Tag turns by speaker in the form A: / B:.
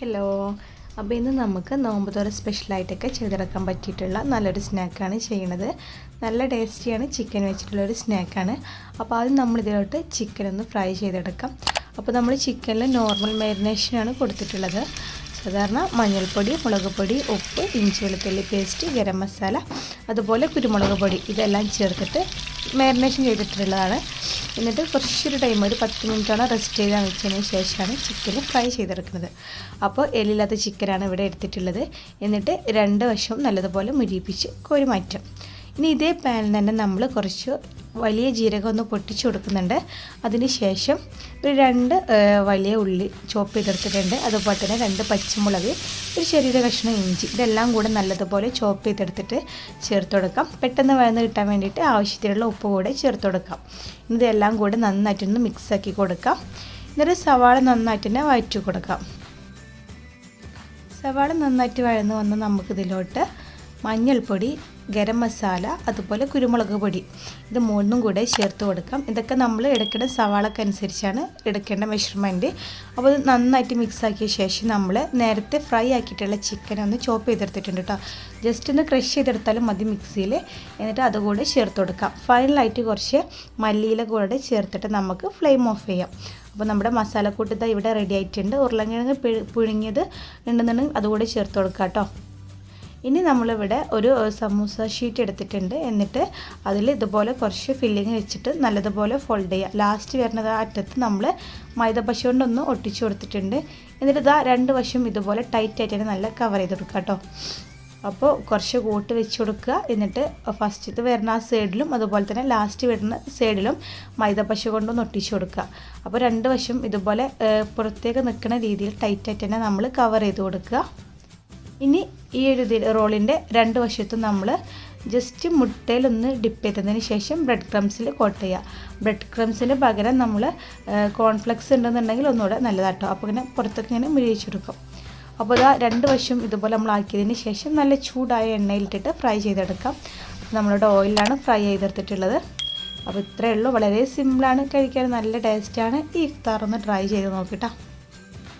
A: Hello അപ്പോൾ ഇന്ന് നമുക്ക് നോമ്പ് തോറ സ്പെഷ്യലായിട്ടൊക്കെ ചെയ്തെടുക്കാൻ പറ്റിയിട്ടുള്ള നല്ലൊരു സ്നാക്കാണ് ചെയ്യണത് നല്ല ടേസ്റ്റിയാണ് ചിക്കൻ വെച്ചിട്ടുള്ളൊരു സ്നാക്കാണ് അപ്പോൾ ആദ്യം നമ്മൾ ഇതിലോട്ട് ചിക്കൻ ഒന്ന് ഫ്രൈ ചെയ്തെടുക്കാം. അപ്പോൾ നമ്മൾ ചിക്കനിൽ നോർമൽ മാരിനേഷനാണ് കൊടുത്തിട്ടുള്ളത്. സാധാരണ മഞ്ഞൾപ്പൊടി മുളക് പൊടി ഉപ്പ് ഇഞ്ചി വെളുത്തുള്ളി പേസ്റ്റ് ഗരം മസാല അതുപോലെ കുരുമുളക് പൊടി ഇതെല്ലാം ചേർത്തിട്ട് മാരിനേഷൻ ചെയ്തിട്ടുള്ളതാണ്. എന്നിട്ട് കുറച്ചൊരു ടൈം ഒരു പത്ത് മിനിറ്റോളം റെസ്റ്റ് ചെയ്താൽ വെച്ചതിന് ശേഷമാണ് ചിക്കൻ ഫ്രൈ ചെയ്തെടുക്കുന്നത്. അപ്പോൾ എല്ലില്ലാത്ത ചിക്കനാണ് ഇവിടെ എടുത്തിട്ടുള്ളത്. എന്നിട്ട് രണ്ട് വശവും നല്ലതുപോലെ മുരിപ്പിച്ച് കോരി മാറ്റും ഇനി ഇതേ പാനിൽ തന്നെ നമ്മൾ കുറച്ച് വലിയ ജീരകം ഒന്ന് പൊട്ടിച്ചു കൊടുക്കുന്നുണ്ട്. അതിന് ശേഷം ഒരു രണ്ട് വലിയ ഉള്ളി ചോപ്പ് ചെയ്തെടുത്തിട്ടുണ്ട്. അതുപോലെ തന്നെ രണ്ട് പച്ചമുളക് ഒരു ചെറിയ കഷ്ണം ഇഞ്ചി ഇതെല്ലാം കൂടെ നല്ലതുപോലെ ചോപ്പ് ചെയ്തെടുത്തിട്ട് ചേർത്ത് കൊടുക്കാം. പെട്ടെന്ന് വഴന്ന് കിട്ടാൻ വേണ്ടിയിട്ട് ആവശ്യത്തിനുള്ള ഉപ്പ് കൂടെ ചേർത്ത് കൊടുക്കാം. ഇതെല്ലാം കൂടെ നന്നായിട്ടൊന്ന് മിക്സാക്കി കൊടുക്കാം. എന്നിട്ട് സവാള നന്നായിട്ട് തന്നെ വഴറ്റി കൊടുക്കാം. സവാള നന്നായിട്ട് വഴന്ന് വന്ന് നമുക്കിതിലോട്ട് മഞ്ഞൾപ്പൊടി ഗരം മസാല അതുപോലെ കുരുമുളക് പൊടി. ഇത് മൂന്നും കൂടെ ചേർത്ത് കൊടുക്കാം. ഇതൊക്കെ നമ്മൾ എടുക്കേണ്ട സവാളക്കനുസരിച്ചാണ് എടുക്കേണ്ട മെഷർമെന്റ് അപ്പോൾ ഇത് നന്നായിട്ട് മിക്സ് ആക്കിയ ശേഷം നമ്മൾ നേരത്തെ ഫ്രൈ ആക്കിയിട്ടുള്ള ചിക്കൻ ഒന്ന് ചോപ്പ് ചെയ്തെടുത്തിട്ടുണ്ട് കേട്ടോ ജസ്റ്റ് ഒന്ന് ക്രഷ് ചെയ്തെടുത്താലും മതി മിക്സിയിൽ എന്നിട്ട് അതുകൂടെ ചേർത്ത് കൊടുക്കാം. ഫൈനലായിട്ട് കുറച്ച് മല്ലിയില കൂടെ ചേർത്തിട്ട് നമുക്ക് ഫ്ലെയിം ഓഫ് ചെയ്യാം. അപ്പോൾ നമ്മുടെ മസാലക്കൂട്ട് ഇവിടെ റെഡി ആയിട്ടുണ്ട്. ഉരുളക്കിഴങ്ങ് പുഴുങ്ങിയത് ഉണ്ടെന്നുണ്ടെങ്കിൽ അതുകൂടെ ചേർത്ത് കൊടുക്കാം കേട്ടോ ഇനി നമ്മളിവിടെ ഒരു സമൂസ ഷീറ്റ് എടുത്തിട്ടുണ്ട്. എന്നിട്ട് അതിൽ ഇതുപോലെ കുറച്ച് ഫില്ലിങ് വെച്ചിട്ട് നല്ലതുപോലെ ഫോൾഡ് ചെയ്യുക ലാസ്റ്റ് വരുന്നത് അറ്റത്ത് നമ്മൾ മൈദ പശു കൊണ്ടൊന്ന് ഒട്ടിച്ചു കൊടുത്തിട്ടുണ്ട്. എന്നിട്ട് ഇതാ രണ്ട് വശം ഇതുപോലെ ടൈറ്റ് ആയിട്ട് നല്ല കവർ ചെയ്ത് കൊടുക്കുക കേട്ടോ. അപ്പോൾ കുറച്ച് കൂട്ട് വെച്ച് കൊടുക്കുക. എന്നിട്ട് ഫസ്റ്റത്തെ വരുന്ന ആ സൈഡിലും അതുപോലെ തന്നെ ലാസ്റ്റ് വരുന്ന സൈഡിലും മൈദപ്പശ കൊണ്ടൊന്ന് ഒട്ടിച്ചു കൊടുക്കുക. അപ്പോൾ രണ്ട് വശം ഇതുപോലെ പുറത്തേക്ക് നിൽക്കുന്ന രീതിയിൽ ടൈറ്റായിട്ട് തന്നെ നമ്മൾ കവർ ചെയ്ത് കൊടുക്കുക. ഇനി ഈ ഒരു റോളിന്റെ രണ്ട് വശത്തും നമ്മൾ ജസ്റ്റ് മുട്ടയിലൊന്ന് ഡിപ്പ് ചെയ്തതിന് ശേഷം ബ്രെഡ് ക്രംസിൽ കോട്ട് ചെയ്യുക. ബ്രെഡ് ക്രംസിന് പകരം നമ്മൾ കോൺഫ്ലെക്സ് ഉണ്ടെന്നുണ്ടെങ്കിൽ ഒന്നുകൂടെ നല്ലതാട്ടോ. അപ്പോൾ ഇങ്ങനെ പുറത്തൊക്കെ ഇങ്ങനെ മിഴിച്ചെടുക്കും അപ്പോൾ ഇതാ രണ്ട് വശം ഇതുപോലെ നമ്മൾ ആക്കിയതിന് ശേഷം നല്ല ചൂടായ എണ്ണയിലിട്ടിട്ട് ഫ്രൈ ചെയ്തെടുക്കാം. നമ്മളുടെ ഓയിലാണ് ഫ്രൈ ചെയ്തെടുത്തിട്ടുള്ളത്. അപ്പോൾ ഇത്രയേ ഉള്ളൂ. വളരെ സിമ്പിളാണ്. കഴിക്കാൻ നല്ല ടേസ്റ്റാണ്. ഈ ഇഫ്താർ ഒന്ന് ട്രൈ ചെയ്ത് നോക്കിട്ടോ.